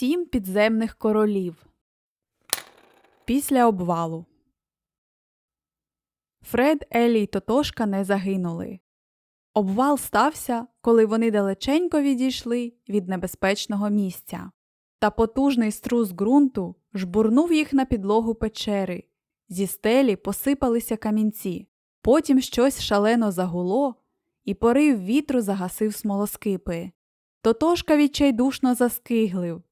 Сім підземних королів. Після обвалу. Фред, Елі й Тотошка не загинули. Обвал стався, коли вони далеченько відійшли від небезпечного місця. Та потужний струс ґрунту жбурнув їх на підлогу печери. Зі стелі посипалися камінці. Потім щось шалено загуло, і порив вітру загасив смолоскипи. Тотошка відчайдушно заскиглив,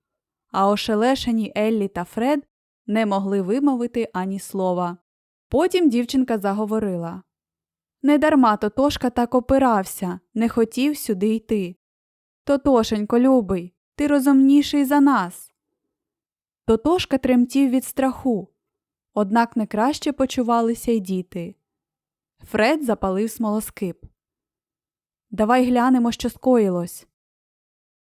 а ошелешені Еллі та Фред не могли вимовити ані слова. Потім дівчинка заговорила. Недарма Тотошка так опирався, не хотів сюди йти. Тотошенько, любий, ти розумніший за нас. Тотошка тремтів від страху, однак не краще почувалися й діти. Фред запалив смолоскип. Давай глянемо, що скоїлось.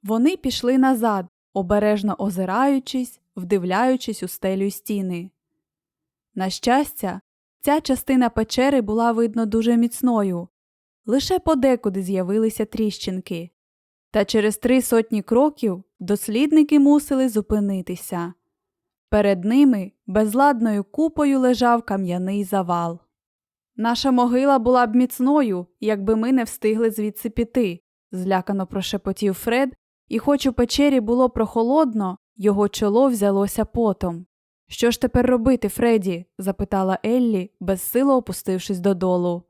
Вони пішли назад, обережно озираючись, вдивляючись у стелю стіни. На щастя, ця частина печери була видно дуже міцною, лише подекуди з'явилися тріщинки. Та через три сотні кроків дослідники мусили зупинитися. Перед ними безладною купою лежав кам'яний завал. Наша могила була б міцною, якби ми не встигли звідси піти, злякано прошепотів Фред, і хоч у печері було прохолодно, його чоло взялося потом. Що ж тепер робити, Фредді? запитала Еллі, безсило опустившись додолу.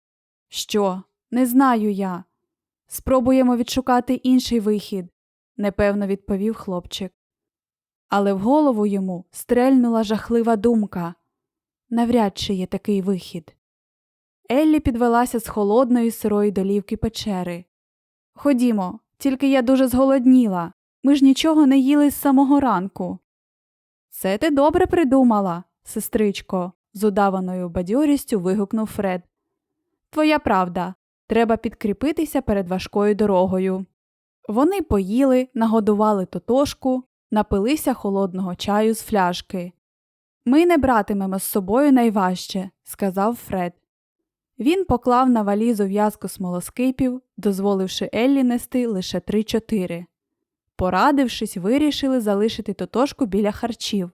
Що? Не знаю я. Спробуємо відшукати інший вихід, непевно відповів хлопчик. Але в голову йому стрельнула жахлива думка навряд чи є такий вихід. Еллі підвелася з холодної сирої долівки печери. Ходімо, тільки я дуже зголодніла. Ми ж нічого не їли з самого ранку. Це ти добре придумала, сестричко, з удаваною бадьорістю вигукнув Фред. Твоя правда, треба підкріпитися перед важкою дорогою. Вони поїли, нагодували тотошку, напилися холодного чаю з фляжки. Ми не братимемо з собою найважче, сказав Фред. Він поклав на валізу в'язку смолоскипів, дозволивши Еллі нести лише три-чотири. Порадившись, вирішили залишити тотошку біля харчів.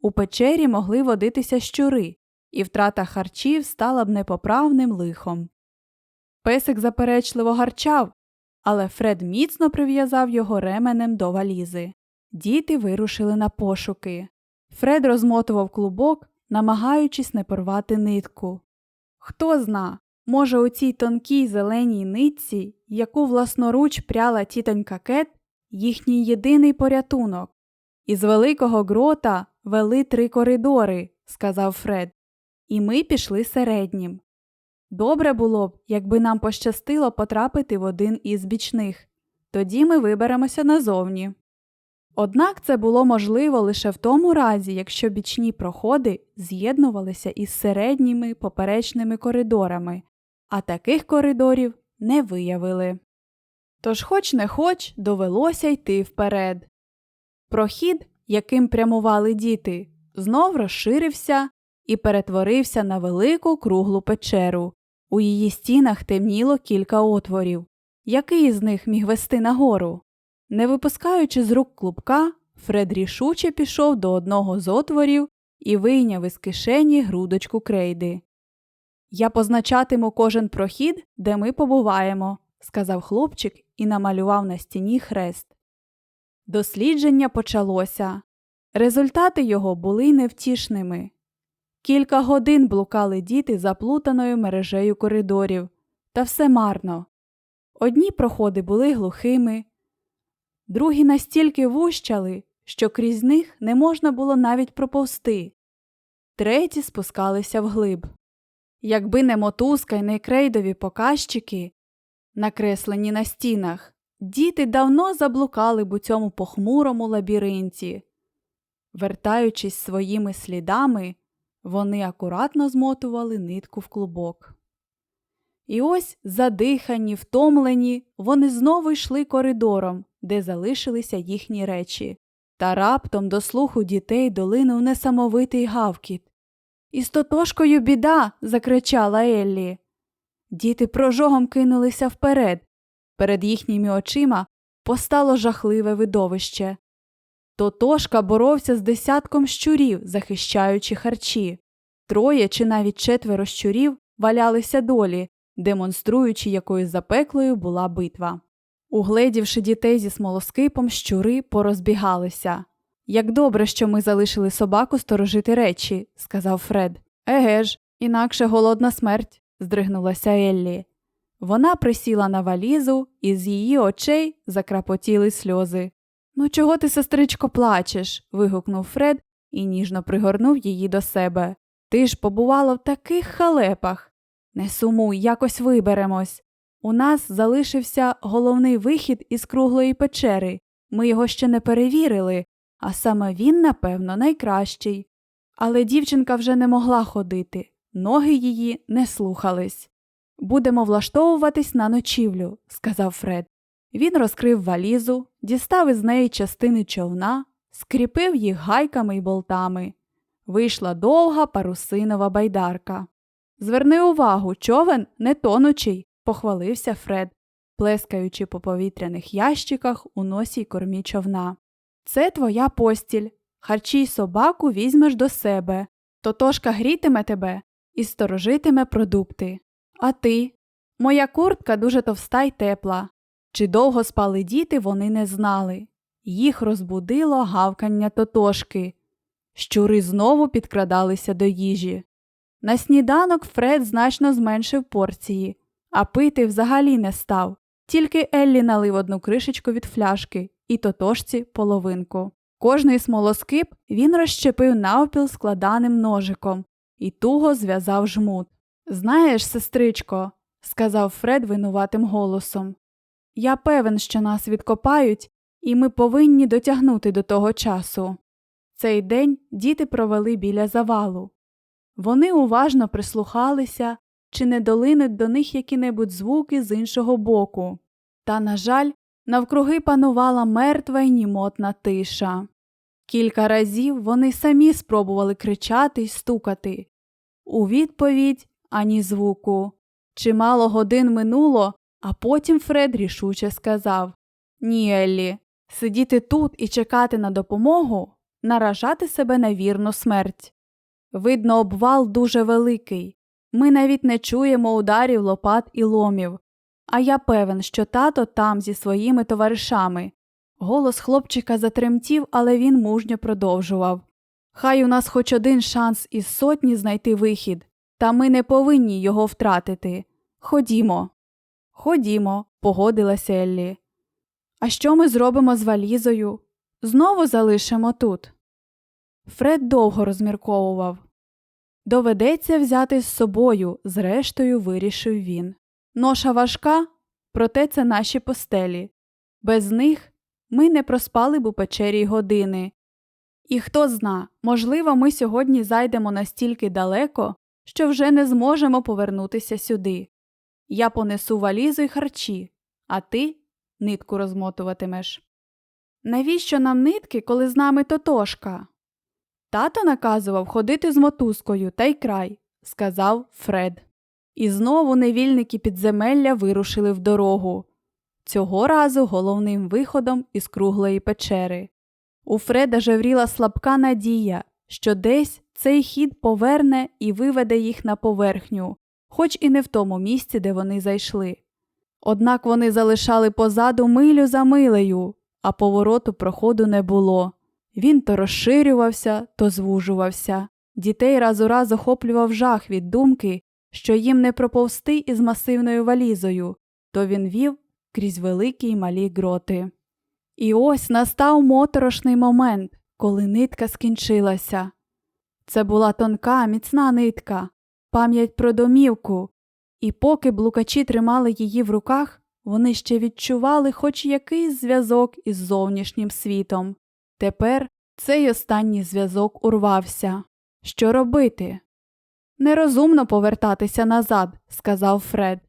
У печері могли водитися щури, і втрата харчів стала б непоправним лихом. Песик заперечливо гарчав, але Фред міцно прив'язав його ременем до валізи. Діти вирушили на пошуки. Фред розмотував клубок, намагаючись не порвати нитку. Хто зна, може, у цій тонкій зеленій нитці, яку власноруч пряла тітонька Кет, їхній єдиний порятунок. Із великого грота вели три коридори, сказав Фред, і ми пішли середнім. Добре було б, якби нам пощастило потрапити в один із бічних, тоді ми виберемося назовні. Однак це було можливо лише в тому разі, якщо бічні проходи з'єднувалися із середніми поперечними коридорами, а таких коридорів не виявили. Тож, хоч не хоч, довелося йти вперед. Прохід, яким прямували діти, знов розширився і перетворився на велику круглу печеру. У її стінах темніло кілька отворів. Який з них міг вести нагору? Не випускаючи з рук клубка, Фред рішуче пішов до одного з отворів і вийняв із кишені грудочку крейди. Я позначатиму кожен прохід, де ми побуваємо, сказав хлопчик і намалював на стіні хрест. Дослідження почалося. Результати його були невтішними. Кілька годин блукали діти заплутаною мережею коридорів, та все марно. Одні проходи були глухими, другі настільки вущали, що крізь них не можна було навіть проповсти, треті спускалися вглиб. Якби не мотузка й не крейдові показчики, накреслені на стінах, діти давно заблукали б у цьому похмурому лабіринті. Вертаючись своїми слідами, вони акуратно змотували нитку в клубок. І ось, задихані, втомлені, вони знову йшли коридором, де залишилися їхні речі, та раптом до слуху дітей долинув несамовитий гавкіт. Із тотошкою біда. закричала Еллі. Діти прожогом кинулися вперед. Перед їхніми очима постало жахливе видовище. Тотошка боровся з десятком щурів, захищаючи харчі. Троє чи навіть четверо щурів валялися долі, демонструючи, якою запеклою була битва. Угледівши дітей зі смолоскипом, щури порозбігалися. Як добре, що ми залишили собаку сторожити речі, сказав Фред. Еге ж, інакше голодна смерть, здригнулася Еллі. Вона присіла на валізу, і з її очей закрапотіли сльози. Ну, чого ти, сестричко, плачеш? вигукнув Фред і ніжно пригорнув її до себе. Ти ж побувала в таких халепах. Не сумуй, якось виберемось. У нас залишився головний вихід із круглої печери. Ми його ще не перевірили, а саме він, напевно, найкращий. Але дівчинка вже не могла ходити, ноги її не слухались. Будемо влаштовуватись на ночівлю, сказав Фред. Він розкрив валізу, дістав із неї частини човна, скріпив їх гайками й болтами. Вийшла довга парусинова байдарка. Зверни увагу, човен не тонучий, похвалився Фред, плескаючи по повітряних ящиках у носі й кормі човна. Це твоя постіль. Харчі й собаку візьмеш до себе. Тотошка грітиме тебе і сторожитиме продукти. А ти? Моя куртка дуже товста й тепла. Чи довго спали діти, вони не знали. Їх розбудило гавкання тотошки. Щури знову підкрадалися до їжі. На сніданок Фред значно зменшив порції, а пити взагалі не став. Тільки Еллі налив одну кришечку від фляшки і тотошці половинку. Кожний смолоскип він розщепив навпіл складаним ножиком і туго зв'язав жмут. Знаєш, сестричко, сказав Фред винуватим голосом, я певен, що нас відкопають, і ми повинні дотягнути до того часу. Цей день діти провели біля завалу. Вони уважно прислухалися, чи не долинуть до них які-небудь звуки з іншого боку. Та, на жаль, навкруги панувала мертва й німотна тиша. Кілька разів вони самі спробували кричати й стукати. У відповідь ані звуку. Чимало годин минуло, а потім Фред рішуче сказав Ні, Еллі, сидіти тут і чекати на допомогу, наражати себе на вірну смерть. Видно, обвал дуже великий. Ми навіть не чуємо ударів лопат і ломів. А я певен, що тато там зі своїми товаришами. Голос хлопчика затремтів, але він мужньо продовжував. Хай у нас хоч один шанс із сотні знайти вихід, та ми не повинні його втратити. Ходімо. Ходімо, погодилася Еллі. А що ми зробимо з валізою? Знову залишимо тут. Фред довго розмірковував. Доведеться взяти з собою, зрештою, вирішив він. Ноша важка, проте це наші постелі. Без них ми не проспали б у печері години. І хто зна, можливо, ми сьогодні зайдемо настільки далеко, що вже не зможемо повернутися сюди. Я понесу валізу й харчі, а ти нитку розмотуватимеш. Навіщо нам нитки, коли з нами тотошка? Тато наказував ходити з мотузкою та й край, сказав Фред. І знову невільники підземелля вирушили в дорогу. Цього разу головним виходом із круглої печери. У Фреда жевріла слабка надія, що десь цей хід поверне і виведе їх на поверхню, хоч і не в тому місці, де вони зайшли. Однак вони залишали позаду милю за милею, а повороту проходу не було. Він то розширювався, то звужувався. Дітей раз у раз охоплював жах від думки, що їм не проповсти із масивною валізою, то він вів крізь великі й малі гроти. І ось настав моторошний момент, коли нитка скінчилася. Це була тонка, міцна нитка, пам'ять про домівку, і поки блукачі тримали її в руках, вони ще відчували хоч якийсь зв'язок із зовнішнім світом. Тепер цей останній зв'язок урвався. Що робити? Нерозумно повертатися назад, сказав Фред.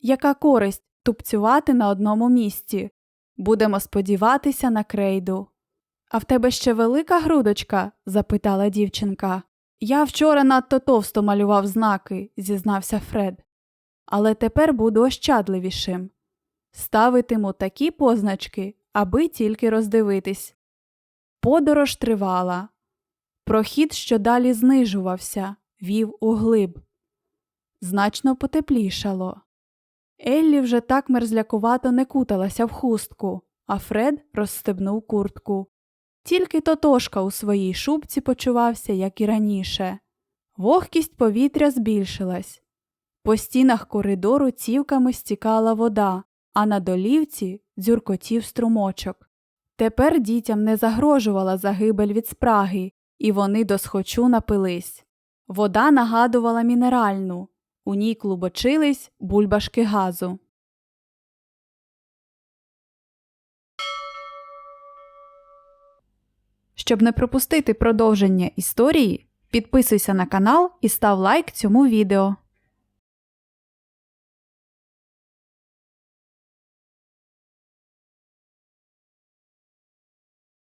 Яка користь тупцювати на одному місці? Будемо сподіватися на крейду. А в тебе ще велика грудочка? запитала дівчинка. Я вчора надто товсто малював знаки, зізнався Фред. Але тепер буду ощадливішим. Ставитиму такі позначки, аби тільки роздивитись. Подорож тривала. Прохід, що далі знижувався, вів у глиб. Значно потеплішало. Еллі вже так мерзлякувато не куталася в хустку, а Фред розстебнув куртку. Тільки Тотошка у своїй шубці почувався, як і раніше. Вогкість повітря збільшилась. По стінах коридору цівками стікала вода, а на долівці дзюркотів струмочок. Тепер дітям не загрожувала загибель від спраги, і вони досхочу напились. Вода нагадувала мінеральну, у ній клубочились бульбашки газу. Щоб не пропустити продовження історії, підписуйся на канал і став лайк цьому відео.